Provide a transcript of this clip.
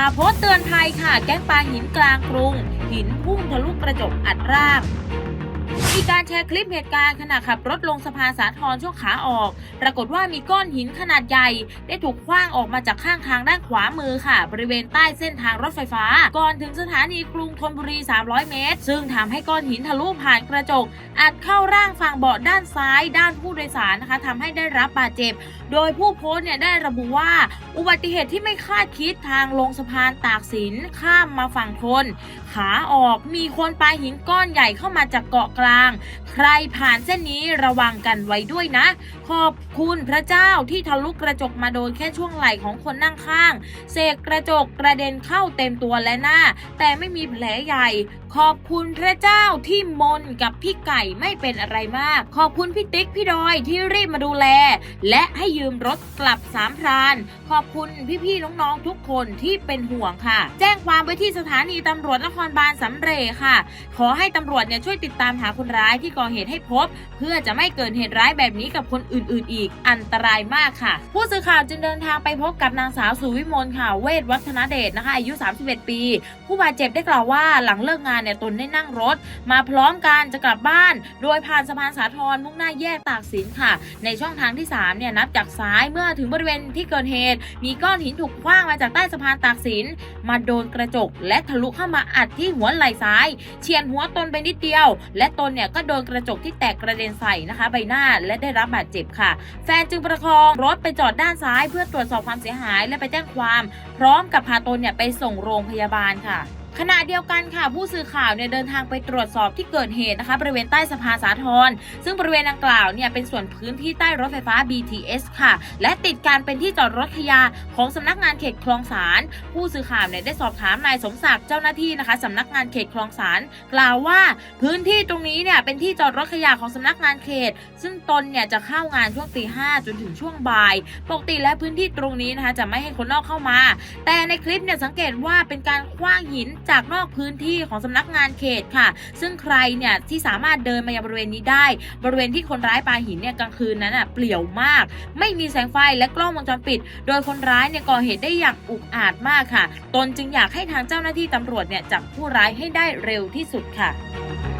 าโพสเตือนภัยค่ะ แก๊งปลาหินกลางกรุง หินพุ่งทะลุกระจกอัดร่าง มีการแชร์คลิปเหตุการณ์ขณะขับรถลงสะพานสาทรช่วงขาออก ปรากฏว่ามีก้อนหินขนาดใหญ่ ได้ถูกคว้างออกมาจากข้างทางด้านขวามือค่ะ บริเวณใต้เส้นทางรถไฟฟ้า ก่อนถึงสถานีกรุงธนบุรี 300 เมตร ซึ่งทำให้ก้อนหินทะลุผ่านกระจก อัดเข้าร่างฝั่งเบาะด้านซ้าย ด้านผู้โดยสารนะคะทำให้ได้รับบาดเจ็บ โดยผู้โพสต์เนี่ยได้ระบุว่า อุบัติเหตุที่ไม่คาดคิดทางลงสะพานตากสินข้ามมาฝั่งทนขาออกมีคนปาหินก้อนใหญ่เข้ามาจากเกาะกลางใครผ่านเส้นนี้ระวังกันไว้ด้วยนะ ขอบคุณพระเจ้าที่ทะลุกระจกมาโดนแค่ช่วงไหล่ของคนนั่งข้างเศษกระจกกระเด็นเข้าเต็มตัวและหน้า แต่ไม่มีแผลใหญ่ ขอบคุณพระเจ้าที่มนกับพี่ไก่ไม่เป็นอะไรมาก ขอบคุณพี่ติ๊กพี่ดอยที่รีบมาดูแล และให้ยืมรถกลับสามพราน ขอบคุณพี่ๆน้องๆทุกคนที่เป็นห่วงค่ะ แจ้งความไว้ที่สถานีตำรวจนครบาลสำเรค่ะ ขอให้ตำรวจเนี่ยช่วยติดตามหาคนร้ายที่ก่อเหตุให้พบ เพื่อจะไม่เกิดเหตุร้ายแบบนี้กับคนอื่นๆ อีก อันตรายมากค่ะ ผู้สื่อข่าวจึงเดินทางไปพบกับนางสาวสุวิมลค่ะ เวทวัฒนเดชนะคะ อายุ 31 ปี ผู้บาดเจ็บได้กล่าวว่าหลังเลิกงานเนี่ยตนได้นั่งรถ มาพร้อมกันจะกลับบ้าน โดยผ่านสะพานสาทรมุ่งหน้าแยกตากสินค่ะ ในช่องทางที่3เนี่ยนับจากซ้ายเมื่อถึงบริเวณที่เกิดเหตุ มีก้อนหินถูกคว้างมาจากใต้สะพานตากสินมาโดนกระจกและทะลุเข้ามาอัดที่หัวไหล่ซ้าย เฉียนหัวตนไปนิดเดียว และตนเนี่ยก็โดนกระจกที่แตกกระเด็นใส่นะคะ ใบหน้าและได้รับบาดเจ็บค่ะ แฟนจึงประคองรถไปจอดด้านซ้าย เพื่อตรวจสอบความเสียหายและไปแจ้งความ พร้อมกับพาตนเนี่ยไปส่งโรงพยาบาลค่ะ ขณะเดียวกันค่ะ ผู้สื่อข่าวเนี่ยเดินทางไปตรวจสอบที่เกิดเหตุนะคะ บริเวณใต้สะพานสาทรซึ่งบริเวณดังกล่าวเนี่ยเป็นส่วนพื้นที่ใต้รถไฟฟ้า BTS ค่ะ และติดการเป็นที่จอดรถขยะของสำนักงานเขตคลองสารผู้สื่อข่าวเนี่ยได้สอบถามนายสมศักดิ์เจ้าหน้าที่นะคะสำนักงานเขตคลองสารกล่าวว่าพื้นที่ตรงนี้เนี่ยเป็นที่จอดรถขยะของสำนักงานเขต ซึ่งตนเนี่ยจะเข้างานช่วงตีห้าจนถึงช่วงบ่าย ปกติแล้วพื้นที่ตรงนี้นะคะจะไม่ให้คนนอกเข้ามา แต่ในคลิปเนี่ยสังเกตว่าเป็นการคว้างหินจากนอกพื้นที่ของสำนักงานเขตค่ะ ซึ่งใครเนี่ยที่สามารถเดินมายังบริเวณนี้ได้ บริเวณที่คนร้ายปาหินเนี่ยกลางคืนนั้นอะเปลี่ยวมาก ไม่มีแสงไฟและกล้องวงจรปิด โดยคนร้ายเนี่ยก่อเหตุได้อย่างอุกอาจมากค่ะ ตนจึงอยากให้ทางเจ้าหน้าที่ตำรวจเนี่ยจับผู้ร้ายให้ได้เร็วที่สุดค่ะ